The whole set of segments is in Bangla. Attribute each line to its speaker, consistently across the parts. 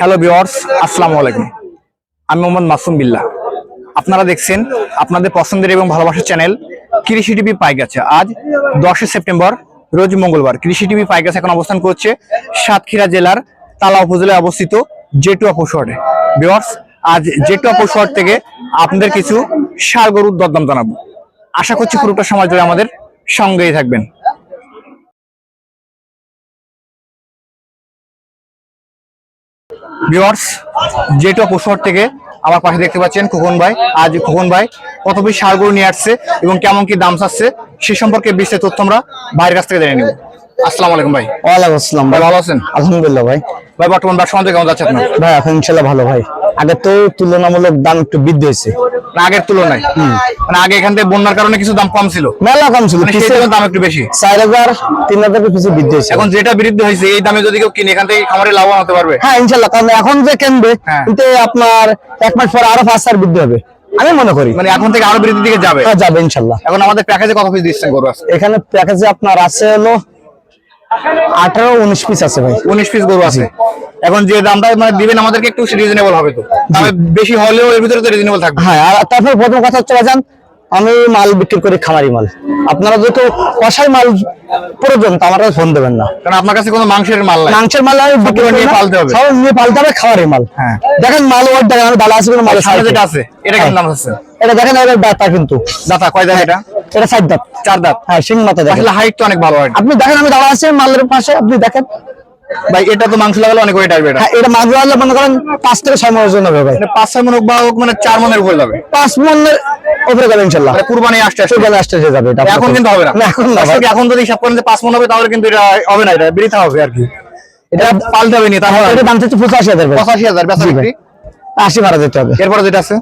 Speaker 1: হ্যালো ভিওয়ার্স আসসালামু আলাইকুম। আমি মোহাম্মদ মাসুম বিল্লাহ। আপনারা দেখছেন আপনাদের পছন্দের এবং ভালোবাসার চ্যানেল কৃষি টিভি পাইগাছা। আজ দশই সেপ্টেম্বর, রোজ মঙ্গলবার। কৃষি টিভি পাইগাছা এখন অবস্থান করছে সাতক্ষীরা জেলার তালা উপজেলায় অবস্থিত জেটুয়া পশুহাটে ভিওয়ার্স আজ জেটুয়া পশুহাট থেকে আপনাদের কিছু সার গরুর দরদাম জানাব। আশা করছি পুরোটা সময় ধরে আমাদের সঙ্গেই থাকবেন। ভিওয়ার্স যেটা পশুহাট থেকে আমার পাশে দেখতে পাচ্ছেন খোকন ভাই, আজ খোকন ভাই, কত সার গরু নিয়ে আসছে এবং কেমন কি দাম চাচ্ছে, সে সম্পর্কে বিস্তারিত তথ্য আমরা ভাইয়ের কাছ থেকে জেনে নিব। আসসালামু আলাইকুম ভাই।
Speaker 2: ওয়ালাইকুম আসসালাম
Speaker 1: ভাই
Speaker 2: ভাই।
Speaker 1: ভালো আছেন?
Speaker 2: আলহামদুলিল্লাহ ভাই।
Speaker 1: ভাই বর্তমান ব্যবসা বাণিজ্য কেমন যাচ্ছে আপনার?
Speaker 2: ভাই এখন ভালো ভাই। আগে তো তুলনামূলক দাম একটু বৃদ্ধি হয়েছে।
Speaker 1: আগের তুলনায়? মানে আগে এখান থেকে বন্যার কারণে কিছু দাম কম ছিল।
Speaker 2: মেলা কম ছিল।
Speaker 1: মানে সেই
Speaker 2: পিছে
Speaker 1: জন্য দাম একটু বেশি।
Speaker 2: চার হাজার তিন হাজার পিছিয়ে বৃদ্ধি হয়েছে।
Speaker 1: এখন যেটা বৃদ্ধি হয়েছে এই দামে যদি কেউ কিনে এখান থেকে খামারে লাভবান হতে পারবে।
Speaker 2: হ্যাঁ ইনশাল্লাহ। কারণ এখন যে কিনবে
Speaker 1: হ্যাঁ।
Speaker 2: কিন্তু আপনার এক মাস পর আরও পাঁচ হাজার বৃদ্ধি হবে। আমি মনে করি।
Speaker 1: মানে এখন থেকে আরও বৃদ্ধির দিকে যাবে।
Speaker 2: হ্যাঁ, যাবে ইনশাল্লাহ।
Speaker 1: এখন আমাদের প্যাকেজে কত পিস দিচ্ছেন গরু আছে
Speaker 2: এখানে প্যাকেজে আপনার আছে হলো আঠারো উনিশ পিস আছে ভাই।
Speaker 1: উনিশ পিস গরু আছে। এখন যে দামটা মানে দিবেন আমাদেরকে একটু রিজনেবল হবে তো। তবে বেশি হলেও এর ভিতরে তো রিজনেবল থাকবে।
Speaker 2: হ্যাঁ আর তারপর প্রথম কথা হচ্ছে ভাইজান আমি মাল বিক্রি করি খামারি মাল। আপনারা যেহেতু কষাই মাল প্রয়োজন আমার কাছে ফোন দেবেন না।
Speaker 1: কারণ আপনার কাছে কোনো মাংসের মাল নাই।
Speaker 2: মাংসের মাল আমি বিক্রি করি
Speaker 1: নিয়ে পালতে হবে।
Speaker 2: সব নিয়ে পালতে হবে খাওয়ারই মাল।
Speaker 1: হ্যাঁ।
Speaker 2: দেখেন মাল ওর দেখেন আমি দালা আছে কোনো মাল
Speaker 1: সামনে যেটা আছে এটা কেমন দাম আছে।
Speaker 2: এটা দেখেন এটা দাতা কিন্তু।
Speaker 1: দাতা কয় দাম এটা?
Speaker 2: এটা সাইড দাঁত।
Speaker 1: চার দাঁত।
Speaker 2: হ্যাঁ সিং মাথা দেখেন।
Speaker 1: আসলে হাইট তো অনেক ভালো হয়।
Speaker 2: আপনি দেখেন আমি দাঁড়া আছে মালের পাশে আপনি দেখেন।
Speaker 1: ভাই এটা তো মাংস লাগালে অনেক ওয়েট আসবে এটা।
Speaker 2: হ্যাঁ এটা মাছ আনলে মনে করেন পাঁচ থেকে ছয় মাসের জন্য হবে ভাই।
Speaker 1: এটা পাঁচ ছয় মন হোক বা হোক মানে চার মনের উপরে যাবে।
Speaker 2: পাঁচ মনের উপরে যাবে
Speaker 1: মানে কুরবানি আসতে আসতে।
Speaker 2: সুগান আসতে যাবে এটা
Speaker 1: এখন কিন্তু হবে না।
Speaker 2: এখন না।
Speaker 1: এখন যদি হিসাব করেন যে মন হবে তাহলে কিন্তু এটা হবে না এটা বৃথা হবে আর কি। এটা পাল্টে হবে নি তাহলে
Speaker 2: এটা দাম হচ্ছে
Speaker 1: বেচা বিক্রি।
Speaker 2: আশি ভাড়া যেতে হবে।
Speaker 1: এরপরে যেটা আছে?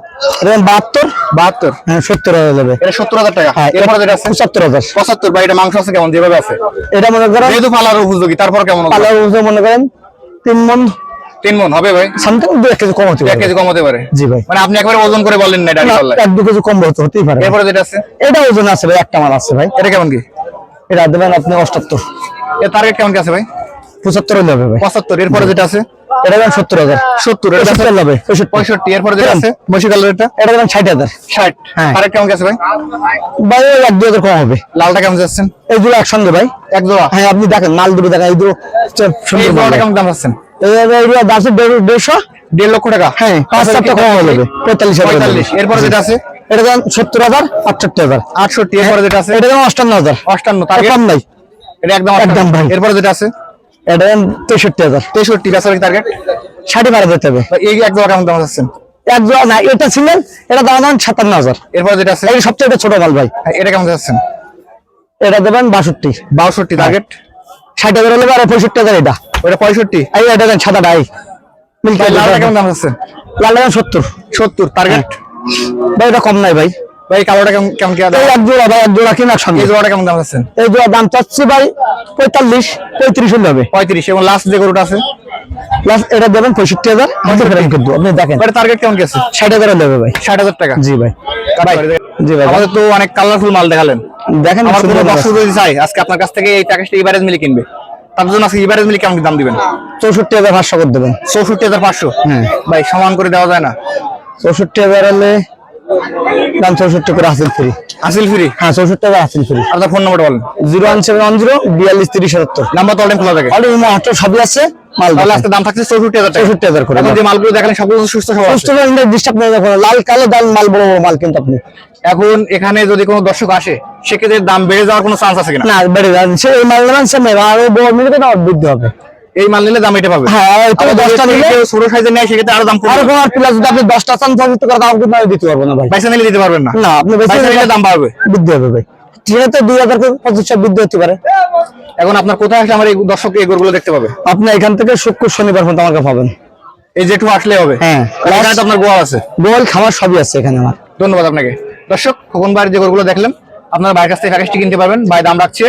Speaker 2: বাহাত্তর?
Speaker 1: বাহাত্তর।
Speaker 2: হ্যাঁ সত্তর হাজার যাবে।
Speaker 1: এটা সত্তর হাজার টাকা।
Speaker 2: হ্যাঁ
Speaker 1: এরপরে যেটা আছে?
Speaker 2: পঁচাত্তর হাজার।
Speaker 1: পঁচাত্তর বা এটা মাংস আছে কেমন? যেভাবে আছে।
Speaker 2: এটা মনে করেন
Speaker 1: যেহেতু পালার উপযোগী তারপর কেমন
Speaker 2: পালার ওজন মনে করেন তিন মন
Speaker 1: তিন মন হবে ভাই?
Speaker 2: সামথিং দু এক কেজি কম হতে
Speaker 1: এক কেজি কম হতে পারে।
Speaker 2: জি ভাই।
Speaker 1: মানে আপনি একবারে ওজন করে বললেন না এটা
Speaker 2: না,
Speaker 1: ইনশাআল্লাহ।
Speaker 2: এক দু কেজি কম হতে হতেই পারে।
Speaker 1: এরপরে যেটা আছে?
Speaker 2: এটা ওজন আছে ভাই একটা মাল আছে ভাই।
Speaker 1: এটা কেমন কি?
Speaker 2: এটা দেবেন আপনি অষ্টাত্তর।
Speaker 1: এর টার্গেট কেমন কি আছে ভাই?
Speaker 2: পঁচাত্তর হলে হবে ভাই।
Speaker 1: পঁচাত্তর এরপরে যেটা আছে?
Speaker 2: এটা সত্তর হাজার।
Speaker 1: সত্তর এটা
Speaker 2: পঁচাত্তর হবে পঁয়ষট্টি।
Speaker 1: পঁয়ষট্টি এরপরে যেটা আছে? কালারটা
Speaker 2: এটা? ষাট হাজার।
Speaker 1: ষাট।
Speaker 2: হ্যাঁ।
Speaker 1: টার্গেট কেমন কি আছে ভাই?
Speaker 2: ভাই ওই এক দু হাজার কম হবে।
Speaker 1: লালটা কেমন যাচ্ছেন?
Speaker 2: এইগুলো একসঙ্গে ভাই।
Speaker 1: এক জোড়া।
Speaker 2: হ্যাঁ আপনি দেখেন মাল দুটো দেখেন এই দুটো।
Speaker 1: কেমন দাম যাচ্ছেন?
Speaker 2: দেড়- দেড়শো
Speaker 1: দেড় লক্ষ টাকা।
Speaker 2: হ্যাঁ পাঁচ চারটা কম হয়ে পঁয়তাল্লিশ
Speaker 1: পঁয়তাল্লিশ। এরপরে যেটা আছে?
Speaker 2: এটা সত্তর হাজার আটষট্টি হাজার।
Speaker 1: আটষট্টি এরপরে যেটা আছে?
Speaker 2: এটা দেন অষ্টান্ন হাজার।
Speaker 1: অষ্টান্ন
Speaker 2: কম নাই।
Speaker 1: এটা একদম
Speaker 2: একদম
Speaker 1: একদম
Speaker 2: ভাই।
Speaker 1: এরপরে যেটা আছে?
Speaker 2: এটা দেন তেষট্টি হাজার।
Speaker 1: তেষট্টি বেচারি টার্গেট
Speaker 2: ষাটে যেতে হবে।
Speaker 1: এই এক জোড়া কেমন দাম যাচ্ছেন
Speaker 2: এক জোড়া না এটা ছিলেন এটা দাম সাতান্ন হাজার।
Speaker 1: এরপরে যেটা আছে?
Speaker 2: এই সবচেয়ে এটা ছোট মাল ভাই।
Speaker 1: হ্যাঁ, এটা কেমন যাচ্ছেন
Speaker 2: এটা দেবেন বাষট্টি।
Speaker 1: বাষট্টি টার্গেট
Speaker 2: ষাট হাজার হলে আর পঁয়ষট্টি হাজার এটা।
Speaker 1: ওটা পঁয়ষট্টি।
Speaker 2: এই এটা দেন সাদা ডাই।
Speaker 1: লালটা কেমন দাম যাচ্ছেন
Speaker 2: লাল দেন সত্তর।
Speaker 1: সত্তর টার্গেট
Speaker 2: ভাই এটা কম নাই ভাই।
Speaker 1: ভাই কালোটা কেমন কেমন কি দাম
Speaker 2: এক জোড়া ভাই এক জোড়া কিনা সঙ্গে
Speaker 1: এই জোড়াটা কেমন দাম যাচ্ছেন
Speaker 2: এই জোড়া দাম চাচ্ছি ভাই পঁয়তাল্লিশ পঁয়ত্রিশ হলে হবে।
Speaker 1: পঁয়ত্রিশ এবং লাস্ট যে গরুটা আছে?
Speaker 2: প্লাস এটা দেবেন পঁয়ষট্টি হাজার। কিন্তু আপনি দেখেন।
Speaker 1: ওটা টার্গেট কেমন কি আছে?
Speaker 2: ষাট হাজার হবে ভাই।
Speaker 1: ষাট হাজার টাকা?
Speaker 2: জি ভাই।
Speaker 1: ভাই
Speaker 2: জি ভাই।
Speaker 1: আমাদের তো অনেক কালারফুল মাল দেখালেন।
Speaker 2: দেখেন
Speaker 1: আমার কোনো দর্শক যদি চাই আজকে আপনার কাছ থেকে এই প্যাকেজটা ইভারেজ মিলে কিনবে। তার জন্য আজকে ইভারেজ মিলে কেমন দাম দিবেন?
Speaker 2: চৌষট্টি হাজার পাঁচশো করে দেবেন।
Speaker 1: চৌষট্টি হাজার পাঁচশো?
Speaker 2: হ্যাঁ।
Speaker 1: ভাই সমান করে দেওয়া যায় না।
Speaker 2: চৌষট্টি হাজার হলে দাম চৌষট্টি করে হাসিল ফ্রি।
Speaker 1: হাসিল ফ্রি?
Speaker 2: হ্যাঁ চৌষট্টি হাজার হাসিল ফ্রি।
Speaker 1: আপনার ফোন নম্বর বলেন।
Speaker 2: Zero one seven one zero বিয়াল্লিশ তিরিশ সত্তর
Speaker 1: নাম্বার তো অনেক খোলা থাকে।
Speaker 2: অনেক সবই আছে। মাল
Speaker 1: আজকে দাম থাকছে চৌষট্টি হাজার
Speaker 2: চৌষট্টি হাজার করে
Speaker 1: যে মালগুলো দেখেন সবগুলো সুস্থ
Speaker 2: সুস্থ ডিস্টার্ব নেই দেখুন লাল কালো দাম মাল বড় বড় মাল কিন্তু আপনি।
Speaker 1: এখন এখানে যদি কোনো দর্শক আসে সেক্ষেত্রে দাম বেড়ে যাওয়ার কোনো চান্স আছে কিনা?
Speaker 2: না বেড়ে যান সে এই মাল নেবেন সে নেবে আর বড় মিলবে না বৃদ্ধি হবে।
Speaker 1: এই মাল নিলে দাম এটা পাবে।
Speaker 2: হ্যাঁ নিলে
Speaker 1: ছোট সাইজের নেয় সেক্ষেত্রে আরও দাম কমবে।
Speaker 2: প্লাস যদি আপনি দশটা চান তাহলে তো দাম কিন্তু দিতে পারব না ভাই।
Speaker 1: পয়সা নিলে দিতে পারবেন না।
Speaker 2: না আপনি
Speaker 1: পয়সা নিলে দাম বাড়বে।
Speaker 2: বৃদ্ধি হবে ভাই। যেহেতু দুই হাজার থেকে পঁচিশটা বৃদ্ধি হতে পারে।
Speaker 1: এখন আপনার কোথায় আসলে আমার এই দর্শক এই গরুগুলো দেখতে পাবে?
Speaker 2: আপনি এখান থেকে শুক্র শনিবার পর্যন্ত আমাকে পাবেন।
Speaker 1: এই যেটু আসলে হবে।
Speaker 2: হ্যাঁ।
Speaker 1: আপনার গোয়া আছে।
Speaker 2: গোয়াল খামার সবই আছে এখানে আমার।
Speaker 1: ধন্যবাদ আপনাকে। দর্শক খোকন ভাইয়ের যে গরুগুলো দেখলেন আপনার ভাইয়ের কাছ থেকে প্যাকেজটি কিনতে পারবেন। ভাই দাম রাখছে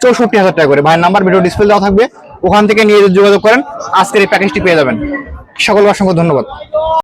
Speaker 1: চৌষট্টি হাজার টাকা করে। ভাইয়ের নাম্বার ভিডিও ডিসপ্লে দেওয়া থাকবে। ওখান থেকে নিয়ে যোগাযোগ করেন আজকের এই প্যাকেজটি পেয়ে যাবেন। সকল অসংখ্য ধন্যবাদ।